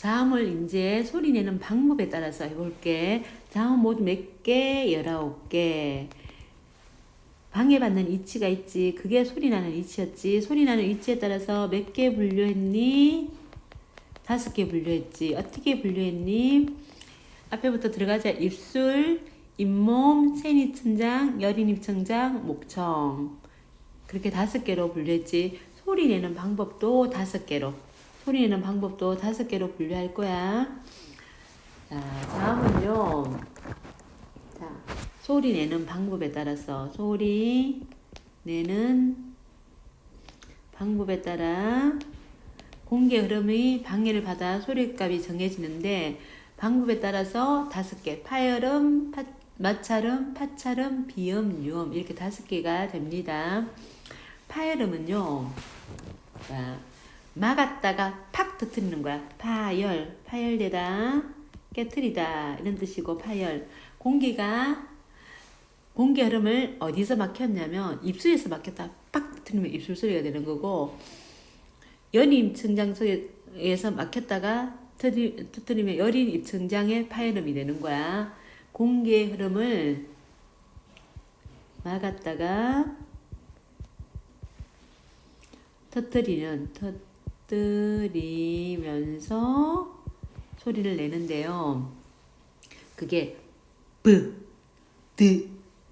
자음을 이제 소리 내는 방법에 따라서 해볼게. 자음 모두 몇 개? 열아홉 개. 방해받는 이치가 있지. 그게 소리 나는 이치였지. 소리 나는 이치에 따라서 몇 개 분류했니? 다섯 개 분류했지. 어떻게 분류했니? 앞에부터 들어가자. 입술, 잇몸, 세니천장, 여린입천장, 목청. 그렇게 다섯 개로 분류했지. 소리 내는 방법도 다섯 개로. 소리 내는 방법도 다섯 개로 분류할 거야. 자, 다음은요. 자, 소리 내는 방법에 따라서 소리 내는 방법에 따라 공기 흐름이 방해를 받아 소리값이 정해지는데 방법에 따라서 다섯 개 파열음, 파, 마찰음, 파찰음, 비음, 유음 이렇게 다섯 개가 됩니다. 파열음은요. 자, 막았다가 팍 터트리는 거야. 파열, 파열되다, 깨트리다 이런 뜻이고 파열. 공기가 공기 흐름을 어디서 막혔냐면 입술에서 막혔다 팍 터트리면 입술 소리가 되는 거고 연임 입천장 속에서 막혔다가 터뜨리면 여린 입천장의 파열음이 되는 거야. 공기의 흐름을 막았다가 터뜨리는 터 뜨리면서 소리를 내는데요. 그게 브, 드,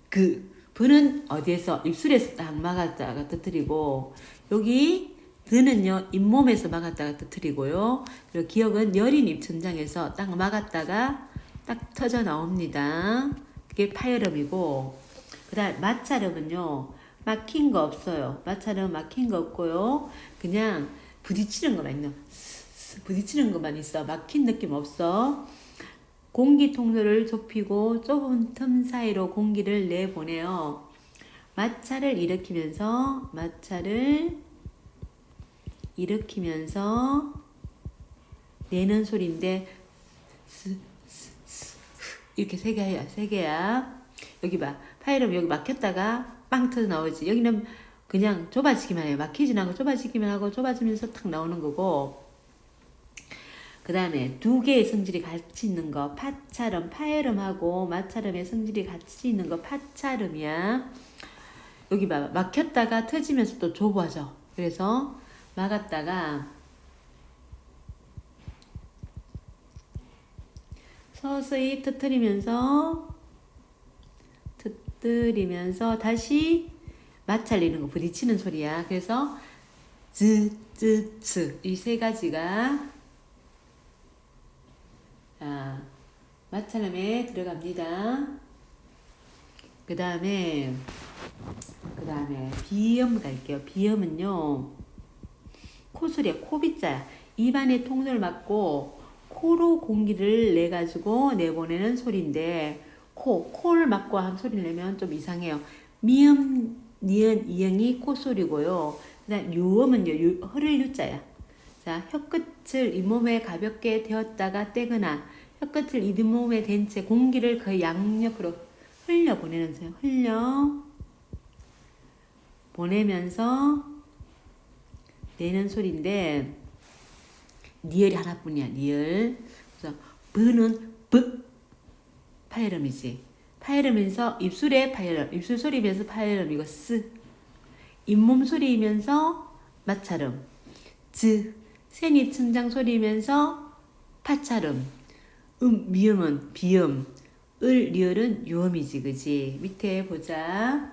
그 브는 어디에서 입술에서 딱 막았다가 터뜨리고 여기 드는요 잇몸에서 막았다가 터뜨리고요. 그리고 기억은 여린 입천장에서 딱 막았다가 딱 터져 나옵니다. 그게 파열음이고 그 다음 마찰음은요 막힌 거 없어요. 마찰은 막힌 거 없고요. 그냥 부딪히는 것만 있는 부딪히는 것만 있어. 막힌 느낌 없어. 공기 통로를 좁히고 좁은 틈 사이로 공기를 내보내요. 마찰을 일으키면서 마찰을 일으키면서 내는 소리인데 이렇게 세 개야 세 개야 여기 봐 파이럼 여기 막혔다가 빵 터져 나오지 여기는 그냥 좁아지기만 해요. 막히진 않고 좁아지기만 하고 좁아지면서 탁 나오는 거고. 그 다음에 두 개의 성질이 같이 있는 거. 파차름 파열음하고 마차름의 성질이 같이 있는 거. 파차름이야. 여기 봐. 막혔다가 터지면서 또 좁아져. 그래서 막았다가 서서히 터트리면서 터뜨리면서 다시 마찰리는 거 부딪히는 소리야. 그래서 즈 즈 츠 이 세 가지가 자 마찰음에 들어갑니다. 그 다음에 그 다음에 비음 갈게요. 비음은요 코소리야 코빗자야 입안에 통로를 막고 코로 공기를 내 가지고 내보내는 소리인데 코 코를 막고 한 소리를 내면 좀 이상해요. 미음 니은 이응이 코소리고요. 유음은요 유, 흐를 유자야. 자 혀끝을 잇몸에 가볍게 대었다가 떼거나 혀끝을 잇몸에 댄 채 공기를 거의 양옆으로 흘려 보내는 소리. 흘려 보내면서 내는 소리인데 니을이 하나뿐이야 니을 그래서 브는 브 파열음이지 파열음이면서 입술에 파열음 입술 소리면서 파열음이고 쓰 잇몸 소리이면서 마찰음 즈 세니 천장 소리면서 파찰음 음 미음은 비음 을 리을은 유음이지 그지 밑에 보자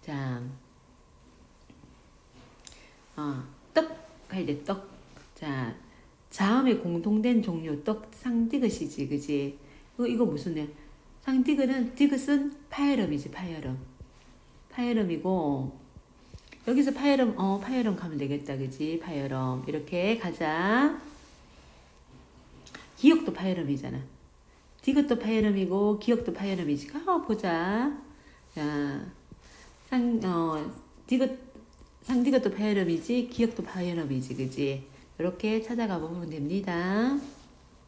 자 어, 떡할 때 떡. 자, 자음의 공통된 종류 떡 상디귿이지, 그지? 이거, 이거 무슨 애? 상디귿은 디귿은 파열음이지, 파열음. 파열음이고 여기서 파열음, 어, 파열음 가면 되겠다, 그지? 파열음 이렇게 가자. 기억도 파열음이잖아. 디귿도 파열음이고 기억도 파열음이지. 가 보자. 자, 상, 어, 디귿 상디가 또 파열음이지 기억도 파열음이지 그지 이렇게 찾아가 보면 됩니다